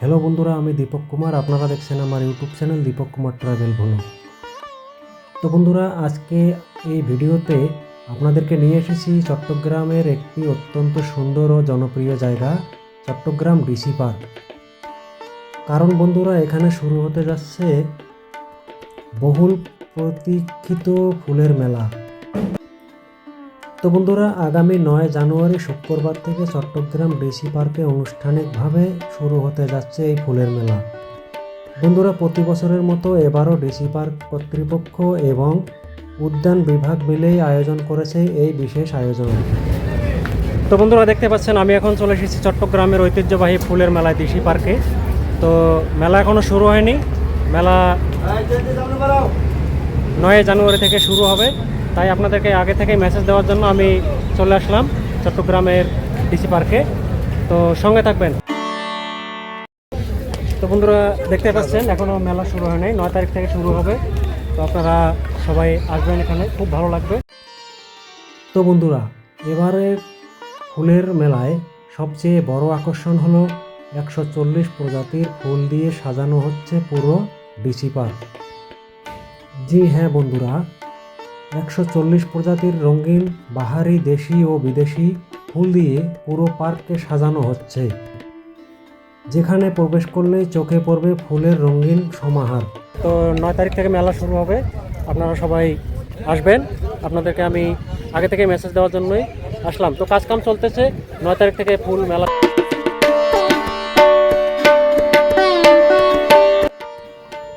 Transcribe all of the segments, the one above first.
Hello বন্ধুরা, আমি দীপক কুমার। আপনারা দেখছেন আমার YouTube channel Deepak Kumar travel ভ্রমণ তো বন্ধুরা, আজকে এই ভিডিওতে আপনাদেরকে নিয়ে এসেছি চট্টগ্রামের একটি অত্যন্ত সুন্দর ও জনপ্রিয় জায়গা, চট্টগ্রাম ডিসি পার্ক। কারণ বন্ধুরা, এখানে শুরু হতে যাচ্ছে বহুল প্রতীক্ষিত ফুলের মেলা। তো বন্ধুরা, আগামী নয় জানুয়ারি শুক্রবার থেকে চট্টগ্রাম ডিসি পার্কে আনুষ্ঠানিকভাবে শুরু হতে যাচ্ছে এই ফুলের মেলা। বন্ধুরা, প্রতি বছরের মতো এবারও ডিসি পার্ক কর্তৃপক্ষ এবং উদ্যান বিভাগ মিলেই আয়োজন করেছে এই বিশেষ আয়োজন। তো বন্ধুরা, দেখতে পাচ্ছেন, আমি এখন চলে এসেছি চট্টগ্রামের ঐতিহ্যবাহী ফুলের মেলায় ডিসি পার্কে। তো মেলা এখনও শুরু হয়নি। মেলা নয় জানুয়ারি থেকে শুরু হবে। তাই আপনাদেরকে আগে থেকে মেসেজ দেওয়ার জন্য আমি চলে আসলাম চট্টগ্রামের ডিসি পার্কে তো সঙ্গে থাকবেন। তো বন্ধুরা, দেখতে পাচ্ছেন এখনও মেলা শুরু হয় নাই। নয় তারিখ থেকে শুরু হবে। তো আপনারা সবাই আসবেন এখানে, খুব ভালো লাগবে। তো বন্ধুরা এবারের ফুলের মেলায় সবচেয়ে বড় আকর্ষণ হলো একশো চল্লিশ প্রজাতির ফুল দিয়ে সাজানো হচ্ছে পুরো ডিসি পার্ক জি হ্যাঁ বন্ধুরা একশো চল্লিশ প্রজাতির রঙিন, বাহারি, দেশি ও বিদেশি ফুল দিয়ে পুরো পার্ককে সাজানো হচ্ছে। যেখানে প্রবেশ করলেই চোখে পড়বে ফুলের রঙিন সমাহার। তো নয় তারিখ থেকে মেলা শুরু হবে। আপনারা সবাই আসবেন। আপনাদেরকে আমি আগে থেকে মেসেজ দেওয়ার জন্যই আসলাম। তো কাজ কাম চলতেছে। নয় তারিখ থেকে ফুল মেলা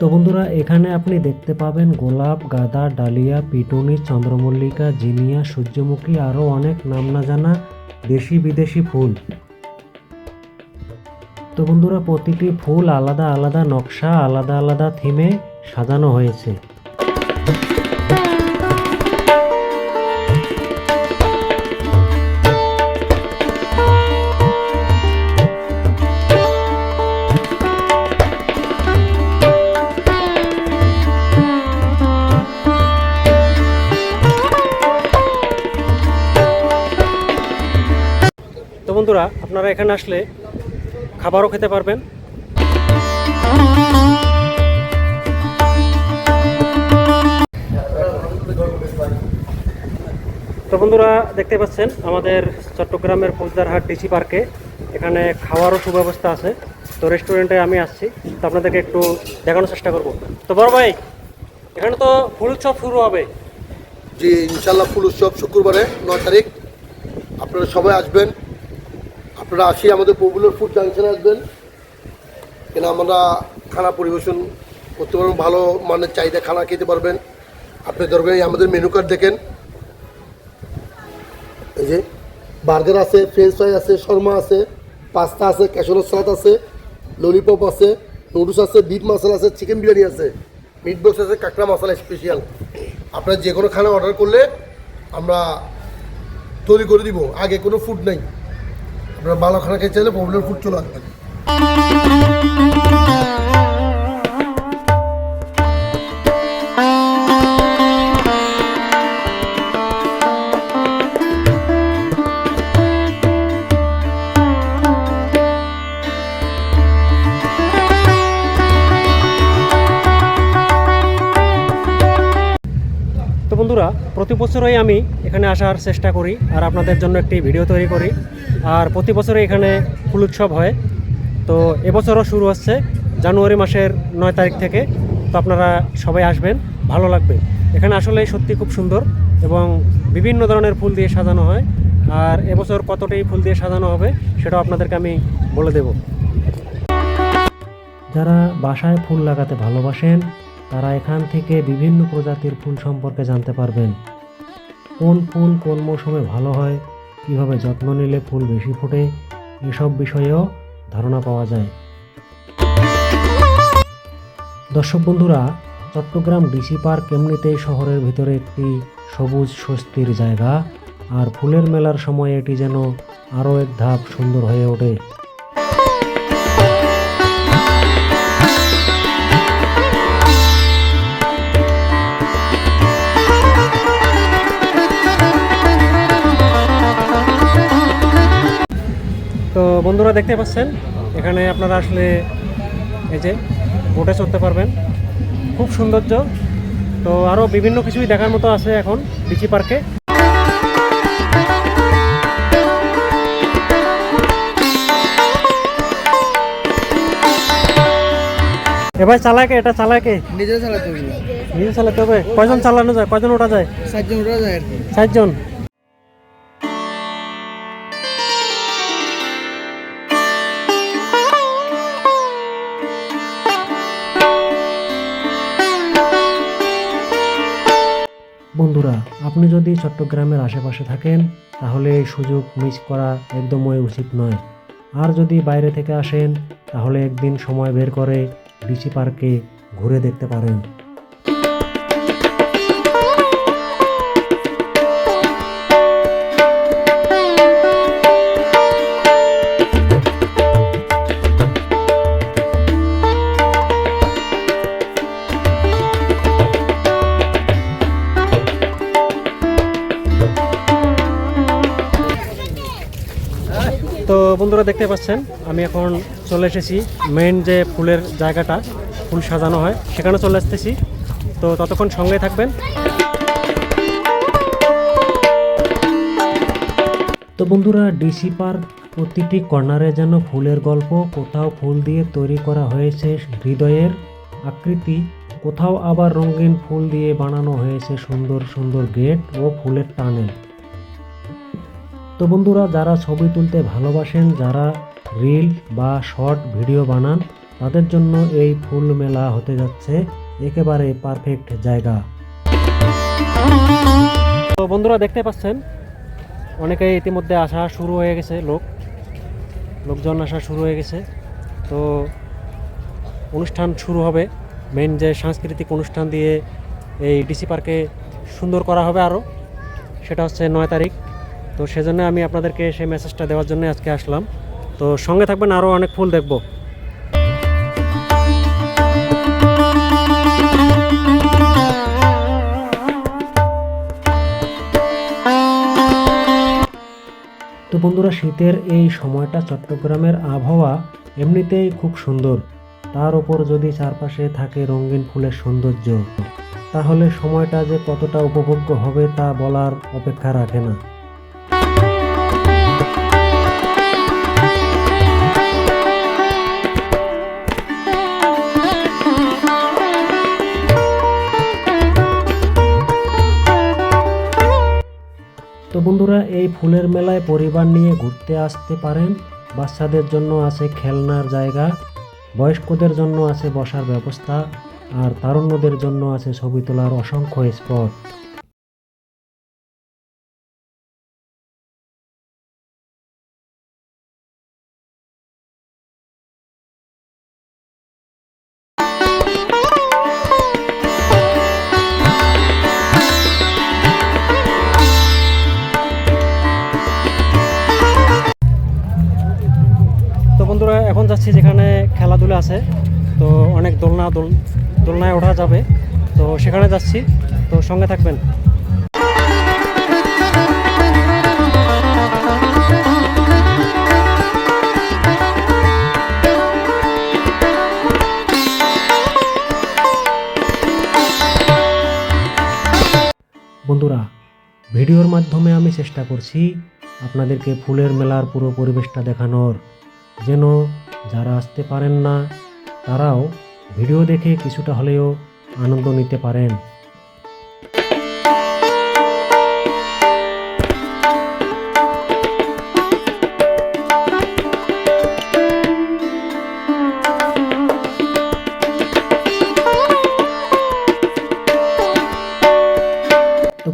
তো বন্ধুরা, এখানে আপনি দেখতে পাবেন গোলাপ, গাঁদা, ডালিয়া, পিটুনি, চন্দ্রমল্লিকা, জিনিয়া, সূর্যমুখী, আরও অনেক নাম না জানা দেশি বিদেশি ফুল। তো বন্ধুরা, প্রতিটি ফুল আলাদা আলাদা নকশা, আলাদা আলাদা থিমে সাজানো হয়েছে। তো বন্ধুরা, আপনারা এখানে আসলে খাবারও খেতে পারবেন। তো বন্ধুরা, দেখতে পাচ্ছেন, আমাদের চট্টগ্রামের ফৌজদারহাট ডিসি পার্কে এখানে খাওয়ারও সুব্যবস্থা আছে। তো রেস্টুরেন্টে আমি আসছি, তো আপনাদেরকে একটু দেখানোর চেষ্টা করব। তো বড় ভাই, এখানে তো ফুল উৎসব শুরু হবে। জি ইনশাল্লাহ ফুল উৎসব শুক্রবারে, নয় তারিখ। আপনারা সবাই আসবেন। আপনারা আসি আমাদের পপুলার ফুড জাংশনে আসবেন। এখানে আমরা খানা পরিবেশন করতে পারবেন ভালো মানের চাহিদা খানা খেতে পারবেন। আপনি দরকার আমাদের মেনু কার্ড দেখেন। এই যে বার্গার আছে ফ্রেঞ্চ ফ্রাই আছে, শর্মা আছে পাস্তা আছে ক্যাশোনার সালাদ আছে ললিপপ আছে নুডলস আছে বিট মশলা আছে চিকেন বিরিয়ানি আছে মিট বক্স আছে, কাঁকড়া মশলা স্পেশাল আপনারা যে কোনো খানা অর্ডার করলে আমরা তৈরি করে দিব, আগে কোনো ফুড নেই। আপনারা ভালো খানা খেতে চাইলে পপুলার ফুড চলে আসবেন বন্ধুরা, প্রতি বছরই আমি এখানে আসার চেষ্টা করি আর আপনাদের জন্য একটি ভিডিও তৈরি করি। আর প্রতি বছরে এখানে ফুল উৎসব হয়। তো এবছরও শুরু হচ্ছে জানুয়ারি মাসের নয় তারিখ থেকে। তো আপনারা সবাই আসবেন, ভালো লাগবে। এখানে আসলে সত্যি খুব সুন্দর এবং বিভিন্ন ধরনের ফুল দিয়ে সাজানো হয়। আর এবছর কতটি ফুল দিয়ে সাজানো হবে সেটাও আপনাদেরকে আমি বলে দেব। যারা বাসায় ফুল লাগাতে ভালোবাসেন তারা এখান থেকে বিভিন্ন প্রজাতির ফুল সম্পর্কে জানতে পারবেন। কোন ফুল কোন মৌসুমে ভালো হয়, কীভাবে যত্ন নিলে ফুল বেশি ফোটে, এসব বিষয়েও ধারণা পাওয়া যায়। দর্শক বন্ধুরা, চট্টগ্রাম ডিসি পার্ক এমনিতেই শহরের ভিতরে একটি সবুজ স্বস্তির জায়গা, আর ফুলের মেলার সময় এটি যেন আরও এক ধাপ সুন্দর হয়ে ওঠে। বন্ধুরা দেখতে পাচ্ছেন এখানে আপনারা আসলে এই যে বোটে চড়তে পারবেন। খুব সৌন্দর্য। তো আরও বিভিন্ন কিছুই দেখার মতো আছে এখন বিচি পার্কে। এবার চালাকে এটা চালাকে নিজে চালাতে হবে। নিজে চালাতে হবে। কয়জন চালানো যায়? কয়জন ওঠা যায়? সাতজন যায় আর কি। ষাটজন বন্ধুরা, আপনি যদি চট্টগ্রামের আশেপাশে থাকেন, তাহলে এই সুযোগ মিস করা একদমই উচিত নয়। আর যদি বাইরে থেকে আসেন, তাহলে একদিন সময় বের করে ডিসি পার্কে ঘুরে দেখতে পারেন। বন্ধুরা দেখতে পাচ্ছেন, আমি এখন চলে এসেছি মেইন যে ফুলের জায়গাটা, ফুল সাজানো হয়, সেখানে চলে আসতেছি। তো ততক্ষণ সঙ্গে থাকবেন। তো বন্ধুরা, ডিসি পার্ক প্রতিটি কর্নারে যেন ফুলের গল্প, কোথাও ফুল দিয়ে তৈরি করা হয়েছে হৃদয়ের আকৃতি, কোথাও আবার রঙিন ফুল দিয়ে বানানো হয়েছে সুন্দর সুন্দর গেট ও ফুলের টানেল। তো বন্ধুরা, যারা ছবি তুলতে ভালোবাসেন, যারা রিল বা শর্ট ভিডিও বানান, তাদের জন্য এই ফুল মেলা হতে যাচ্ছে। একেবারে পারফেক্ট জায়গা। তো বন্ধুরা, দেখতে পাচ্ছেন অনেকে ইতিমধ্যে আসা শুরু হয়ে গেছে, লোক। লোকজন আসা শুরু হয়ে গেছে। তো অনুষ্ঠান শুরু হবে। মেন যে সাংস্কৃতিক অনুষ্ঠান দিয়ে এই ডিসি পার্কে সুন্দর করা হবে আরও সেটা হচ্ছে নয় তারিখ। তো সেজন্য আমি আপনাদেরকে সেই মেসেজটা দেওয়ার জন্য আজকে আসলাম। তো সঙ্গে থাকবেন আরও অনেক ফুল দেখব। তো বন্ধুরা, শীতের এই সময়টা চট্টগ্রামের আবহাওয়া এমনিতেই খুব সুন্দর। তার উপর যদি চারপাশে থাকে রঙিন ফুলের সৌন্দর্য, তাহলে সময়টা যে কতটা উপভোগ্য হবে তা বলার অপেক্ষা রাখে না। তো বন্ধুরা, এই ফুলের মেলায় পরিবার নিয়ে ঘুরতে আসতে পারেন। বাচ্চাদের জন্য আছে খেলনার জায়গা, বয়স্কদের জন্য আছে বসার ব্যবস্থা, আর তারুণ্যদের জন্য আছে ছবি তোলার অসংখ্য স্পট যাচ্ছি যেখানে খেলাধুলা আছে, তো অনেক দোলনা, দোল, দোলনায় ওঠা যাবে, তো সেখানে যাচ্ছি, তো সঙ্গে থাকবেন। বন্ধুরা, ভিডিওর মাধ্যমে আমি চেষ্টা করছি আপনাদেরকে ফুলের মেলার পুরো পরিবেশটা দেখানোর, যেন যারা আসতে পারেন না, তারাও ভিডিও দেখে কিছুটা হলেও আনন্দ নিতে পারেন।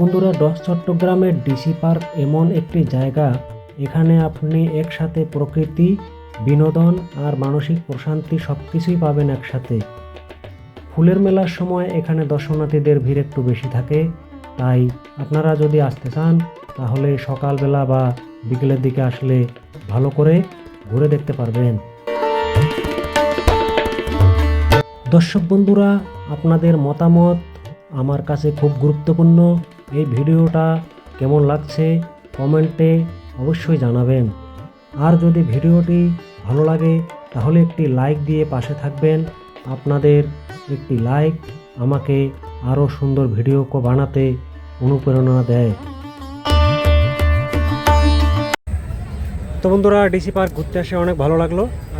বন্ধুরা, দশ চট্টগ্রামের ডিসি পার্ক এমন একটি জায়গা। এখানে আপনি একসাথে প্রকৃতি বিনোদন আর মানসিক প্রশান্তি সব কিছুই পাবেন একসাথে। ফুলের মেলার সময় এখানে দর্শনার্থীদের ভিড় একটু বেশি থাকে, তাই আপনারা যদি আসতে চান, তাহলে সকালবেলা বা বিকেলের দিকে আসলে ভালো করে ঘুরে দেখতে পারবেন। দর্শক বন্ধুরা, আপনাদের মতামত আমার কাছে খুব গুরুত্বপূর্ণ। এই ভিডিওটা কেমন লাগছে কমেন্টে অবশ্যই জানাবেন। আর যদি ভিডিওটি ভালো লাগে, তাহলে একটি লাইক দিয়ে পাশে থাকবেন। আপনাদের একটি লাইক আমাকে আরও সুন্দর ভিডিও বানাতে অনুপ্রেরণা দেয়। তো বন্ধুরা ডিসি পার্ক ঘুরতে এসে অনেক ভালো লাগল।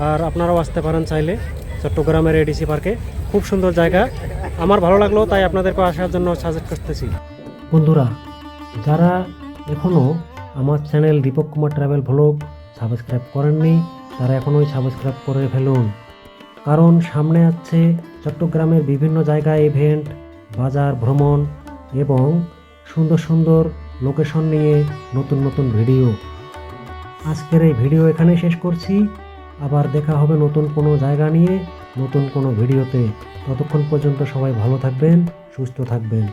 আর আপনারাও আসতে পারেন চাইলে চট্টগ্রামের এই ডিসি পার্কে খুব সুন্দর জায়গা। আমার ভালো লাগল, তাই আপনাদেরকে আসার জন্য সাজেস্ট করতেছি। বন্ধুরা, যারা এখনও আমার channel Deepak Kumar travel vlog subscribe করেননি তারা এখনই সাবস্ক্রাইব করে ফেলুন। কারণ সামনে আছে চট্টগ্রামের বিভিন্ন জায়গায় ইভেন্ট বাজার, ভ্রমণ এবং সুন্দর সুন্দর লোকেশন নিয়ে নতুন নতুন ভিডিও আজকের এই ভিডিও এখানে শেষ করছি। আবার দেখা হবে নতুন কোনো জায়গা নিয়ে, নতুন কোনো ভিডিওতে ততক্ষণ পর্যন্ত সবাই ভালো থাকবেন, সুস্থ থাকবেন।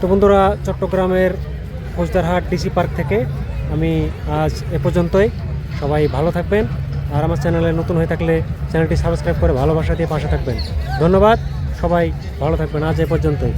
তো বন্ধুরা, চট্টগ্রামের ফৌজদারহাট ডিসি পার্ক থেকে আমি আজ এ পর্যন্তই। সবাই ভালো থাকবেন। আর আমার চ্যানেলে নতুন হয়ে থাকলে চ্যানেলটি সাবস্ক্রাইব করে ভালোবাসা দিয়ে পাশে থাকবেন। ধন্যবাদ। সবাই ভালো থাকবেন আজ এ পর্যন্তই।